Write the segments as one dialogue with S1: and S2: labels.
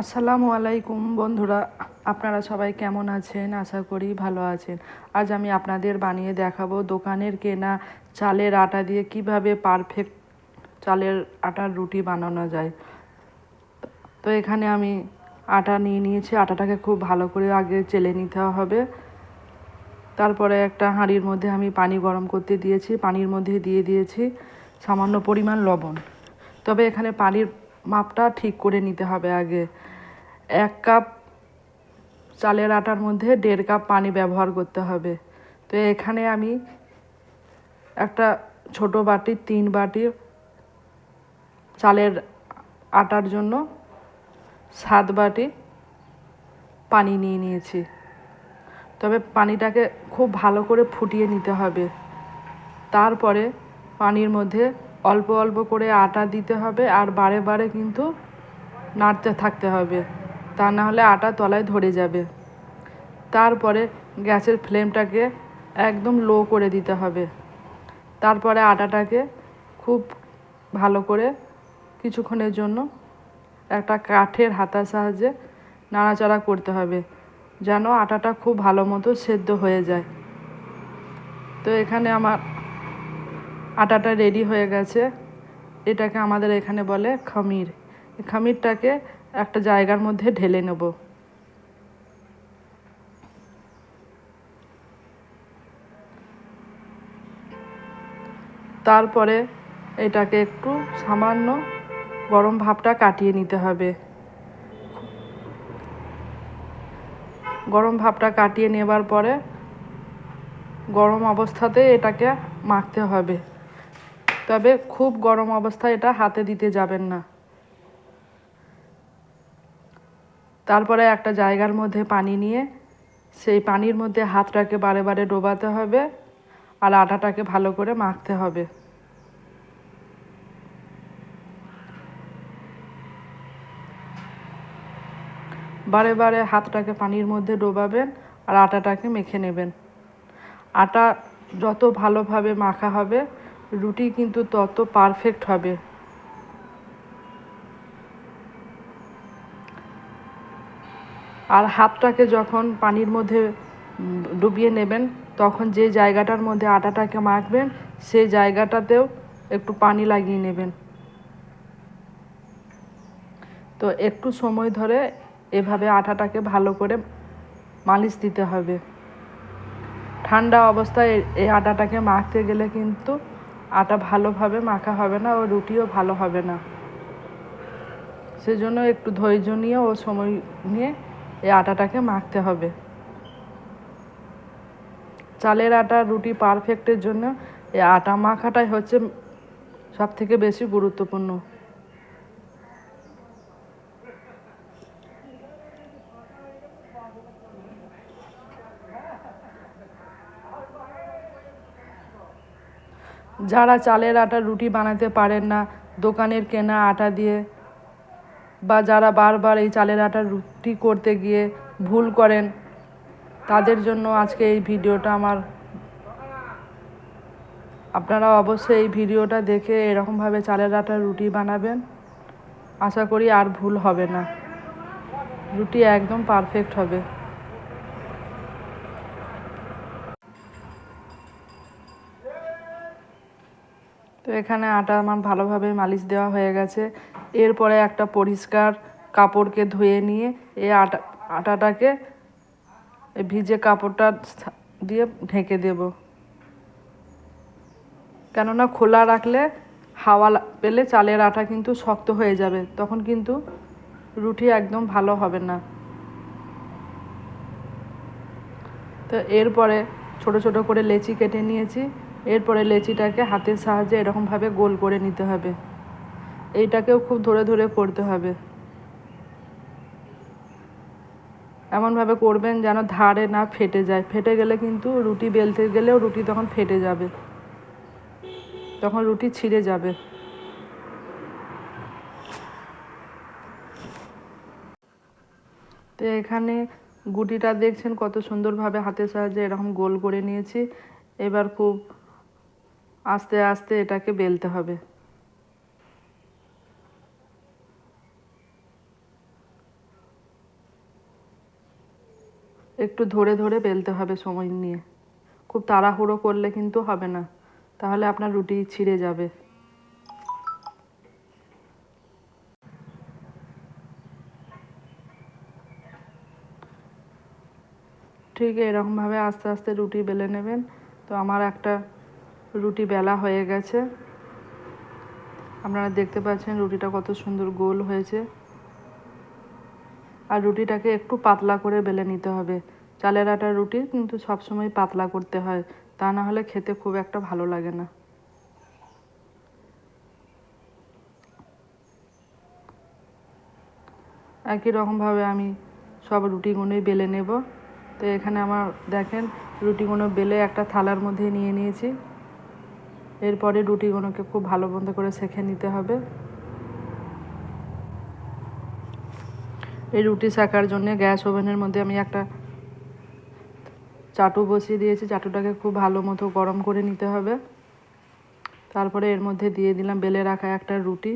S1: আসসালামু আলাইকুম বন্ধুরা, আপনারা সবাই কেমন আছেন? আশা করি ভালো আছেন। আজ আমি আপনাদের বানিয়ে দেখাবো দোকানের কেনা চালের আটা দিয়ে কীভাবে পারফেক্ট চালের আটার রুটি বানানো যায়। তো এখানে আমি আটা নিয়ে নিয়েছি। আটাটাকে খুব ভালো করে আগে চেলে নিতে হবে। তারপরে একটা হাঁড়ির মধ্যে আমি পানি গরম করতে দিয়েছি। পানির মধ্যে দিয়ে দিয়েছি সামান্য পরিমাণ লবণ। তবে এখানে পানির মাপটা ঠিক করে নিতে হবে আগে। এক কাপ চালের আটার মধ্যে দেড় কাপ পানি ব্যবহার করতে হবে। তো এখানে আমি একটা ছোট বাটি, তিন বাটি চালের আটার জন্য সাত বাটি পানি নিয়ে নিয়েছি। তবে পানিটাকে খুব ভালো করে ফুটিয়ে নিতে হবে। তারপরে পানির মধ্যে অল্প অল্প করে আটা দিতে হবে আর বারে বারে কিন্তু নাড়তে থাকতে হবে। তা না হলে আটা তলায় ধরে যাবে। তারপরে গ্যাসের ফ্লেমটাকে একদম লো করে দিতে হবে। তারপরে আটাটাকে খুব ভালো করে কিছুক্ষণের জন্য একটা কাঠের হাতার সাহায্যে নাড়াচাড়া করতে হবে, যেন আটাটা খুব ভালো মতো সেদ্ধ হয়ে যায়। তো এখানে আমার আটাটা রেডি হয়ে গেছে। এটাকে আমাদের এখানে বলে খামির। খামিরটাকে একটা জায়গার মধ্যে ঢেলে নেব। তারপরে এটাকে একটু সামান্য গরম ভাবটা কাটিয়ে নিতে হবে। গরম ভাবটা কাটিয়ে নেবার পরে গরম অবস্থাতে এটাকে মাখতে হবে। তবে খুব গরম অবস্থায় এটা হাতে দিতে যাবেন না। তারপরে একটা জায়গার মধ্যে পানি নিয়ে, সেই পানির মধ্যে হাতটাকে বারে বারে ডোবাতে হবে আর আটাটাকে ভালো করে মাখতে হবে। বারে বারে হাতটাকে পানির মধ্যে ডোবাবেন আর আটাটাকে মেখে নেবেন। আটা যত ভালোভাবে মাখা হবে রুটি কিন্তু তত পারফেক্ট হবে। আর হাতটাকে যখন পানির মধ্যে ডুবিয়ে নেবেন, তখন যে জায়গাটার মধ্যে আটাটাকে মাখবেন সেই জায়গাটাতেও একটু পানি লাগিয়ে নেবেন। তো একটু সময় ধরে এভাবে আটাটাকে ভালো করে মালিশ দিতে হবে। ঠান্ডা অবস্থায় এই আটাটাকে মাখতে গেলে কিন্তু আটা ভালোভাবে মাখা হবে না ও রুটিও ভালো হবে না। সেজন্য একটু ধৈর্য নিয়ে ও সময় নিয়ে এই আটাটাকে মাখতে হবে। চালের আটা রুটি পারফেক্টের জন্য এই আটা মাখাটাই হচ্ছে সবথেকে বেশি গুরুত্বপূর্ণ। যারা চালের আটার রুটি বানাতে পারেন না, দোকানের কেনা আটা দিয়ে বা যারা বারবার এই চালের আটার রুটি করতে গিয়ে ভুল করেন, তাদের জন্য আজকে এই ভিডিওটা আমার। আপনারা অবশ্যই এই ভিডিওটা দেখে এরকমভাবে চালের আটার রুটি বানাবেন। আশা করি আর ভুল হবে না। রুটি একদম পারফেক্ট হবে। এখানে আটা আমার ভালোভাবে মালিশ দেওয়া হয়ে গেছে। এরপরে একটা পরিষ্কার কাপড়কে ধুয়ে নিয়ে এই আটা আটাটাকে ভিজে কাপড়টা দিয়ে ঢেকে দেব। কেননা খোলা রাখলে হাওয়া পেলে চালের আটা কিন্তু শক্ত হয়ে যাবে, তখন কিন্তু রুটি একদম ভালো হবে না। তো এরপরে ছোট ছোট করে লেচি কেটে নিয়েছি। এরপরে লেচিটাকে হাতের সাহায্যে এরকমভাবে গোল করে নিতে হবে। এইটাকেও খুব ধরে ধরে করতে হবে। এমনভাবে করবেন যেন ধারে না ফেটে যায়। ফেটে গেলে কিন্তু রুটি বেলতে গেলেও রুটি তখন ফেটে যাবে। তখন রুটি ছিঁড়ে যাবে। তো এখানে গুটিটা দেখছেন কত সুন্দরভাবে হাতের সাহায্যে এরকম গোল করে নিয়েছি। এবার খুব আস্তে আস্তে এটাকে বেলতে হবে। একটু ধরে ধরে বেলতে হবে সময় নিয়ে। খুব তাড়াহুড়ো করলে কিন্তু হবে না। তাহলে আপনার রুটি ছিঁড়ে যাবে। ঠিক এরকমভাবে আস্তে আস্তে রুটি বেলে নেবেন। তো আমার একটা রুটি বেলা হয়ে গেছে। আপনারা দেখতে পাচ্ছেন রুটিটা কত সুন্দর গোল হয়েছে। আর রুটিটাকে একটু পাতলা করে বেলে নিতে হবে। চালের আটার রুটি কিন্তু সবসময় পাতলা করতে হয়, তা না হলে খেতে খুব একটা ভালো লাগে না। একই রকমভাবে আমি সব রুটিগুলোই বেলে নেব। তো এখানে আমার দেখেন রুটিগুলো বেলে একটা থালার মধ্যে নিয়ে নিয়েছি। এরপরে রুটিগুলোকে খুব ভালো মন্দ করে সেঁকে নিতে হবে। এই রুটি সেকার জন্য গ্যাস ওভেনের মধ্যে আমি একটা চাটু বসিয়ে দিয়েছি। চাটুটাকে খুব ভালো মতো গরম করে নিতে হবে। তারপরে এর মধ্যে দিয়ে দিলাম বেলে রাখা একটা রুটি।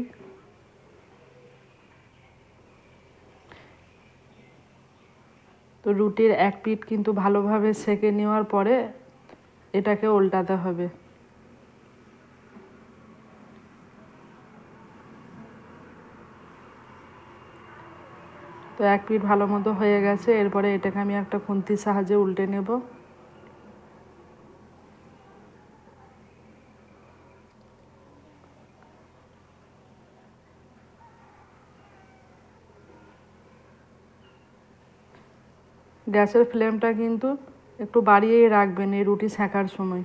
S1: তো রুটির এক পিঠ কিন্তু ভালোভাবে সেকে নেওয়ার পরে এটাকে উল্টাতে হবে। তো এক পিঠ ভালো মতো হয়ে গেছে, এরপরে এটাকে আমি একটা খুন্তির সাহায্যে উল্টে নেব। গ্যাসের ফ্লেমটা কিন্তু একটু বাড়িয়েই রাখবেন এই রুটি সেঁকার সময়।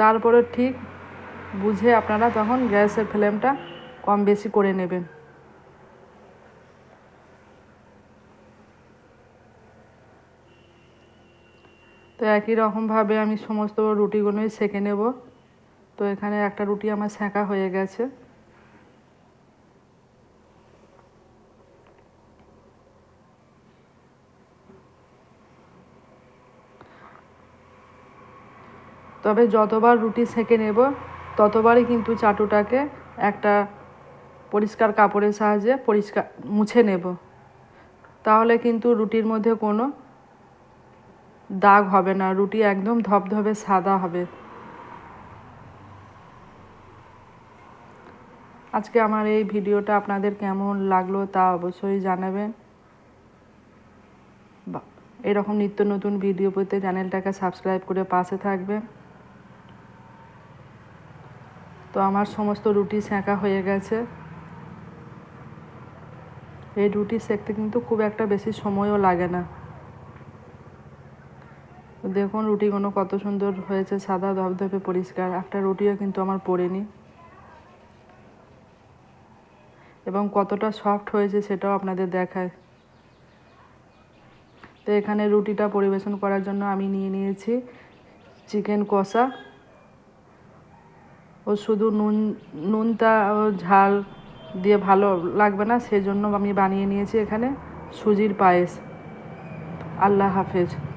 S1: তারপরে ঠিক বুঝে আপনারা তখন গ্যাসের ফ্লেমটা কম বেশি করে নেবেন। তো একই রকমভাবে আমি সমস্ত রুটিগুলোই সেঁকে নেব। তো এখানে একটা রুটি আমার সেঁকা হয়ে গেছে। তবে যতবার রুটি সেঁকে নেব, ততবারই কিন্তু চাটুটাকে একটা পরিষ্কার কাপড়ের সাহায্যে পরিষ্কার মুছে নেব। তাহলে কিন্তু রুটির মধ্যে কোনো দাগ হবে না, রুটি একদম ধবধবে সাদা হবে। আজকে আমার এই ভিডিওটা আপনাদের কেমন লাগল তা অবশ্যই জানাবেন। এরকম নিত্য নতুন ভিডিও পেতে চ্যানেলটাকে সাবস্ক্রাইব করে পাশে থাকবেন। তো আমার সমস্ত রুটি সেঁকা হয়ে গেছে। এই রুটি সেঁকতে কিন্তু খুব একটা বেশি সময়ও লাগে না। দেখুন, রুটিগুলো কত সুন্দর হয়েছে, সাদা ধবধবে পরিষ্কার। একটা রুটিও কিন্তু আমার পড়েনি। এবং কতটা সফট হয়েছে সেটাও আপনাদের দেখায়। তো এখানে রুটিটা পরিবেশন করার জন্য আমি নিয়ে নিয়েছি চিকেন কষা ও শুধু নুন, নুনটা ঝাল দিয়ে ভালো লাগবে না, সেজন্য আমি বানিয়ে নিয়েছি এখানে সুজির পায়েস। আল্লাহ হাফেজ।